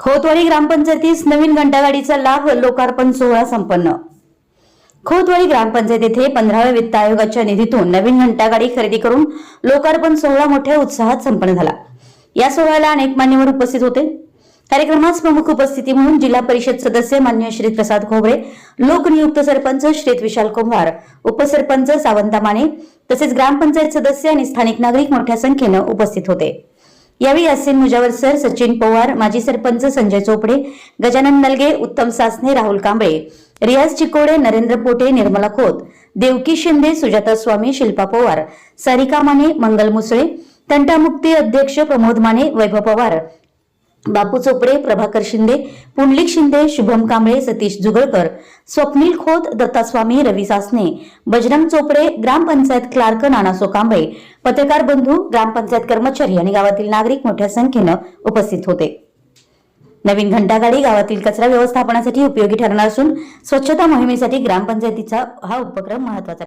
खोतवाडी ग्रामपंचायतीस नवीन घंटागाडीचा लाभ लोकार्पण सोहळा संपन्न. खोतवाडी ग्रामपंचायत येथे पंधराव्या वित्त आयोगाच्या निधीतून नवीन घंटागाडी खरेदी करून लोकार्पण सोहळा मोठ्या उत्साहात संपन्न झाला. या सोहळ्याला अनेक मान्यवर उपस्थित होते. कार्यक्रमास प्रमुख उपस्थिती म्हणून जिल्हा परिषद सदस्य मान्य श्री प्रसाद खोबरे लोकनियुक्त सरपंच श्रीत विशाल कुंभार उपसरपंच सावंता माने तसेच ग्रामपंचायत सदस्य आणि स्थानिक नागरिक मोठ्या संख्येनं उपस्थित होते. यावेळी यासिन मुजावर सर सचिन पवार माजी सरपंच संजय चोपडे गजानन नलगे उत्तम सासने राहुल कांबळे रियाज चिकोडे नरेंद्र पोटे निर्मला खोत देवकी शिंदे सुजाता स्वामी शिल्पा पवार सारिका माने मंगल मुसळे तंटामुक्ती अध्यक्ष प्रमोद माने वैभव पवार बापू चोपडे प्रभाकर शिंदे पुंडलिक शिंदे शुभम कांबळे सतीश जुगळकर स्वप्नील खोत दत्तास्वामी रवी सासने बजरंग चोपडे ग्रामपंचायत क्लार्क नानासो कांबळे पत्रकार बंधू ग्रामपंचायत कर्मचारी आणि गावातील नागरिक मोठ्या संख्येनं उपस्थित होते. नवीन घंटागाडी गावातील कचरा व्यवस्थापनासाठी उपयोगी ठरणार असून स्वच्छता मोहिमेसाठी ग्रामपंचायतीचा हा उपक्रम महत्त्वाचा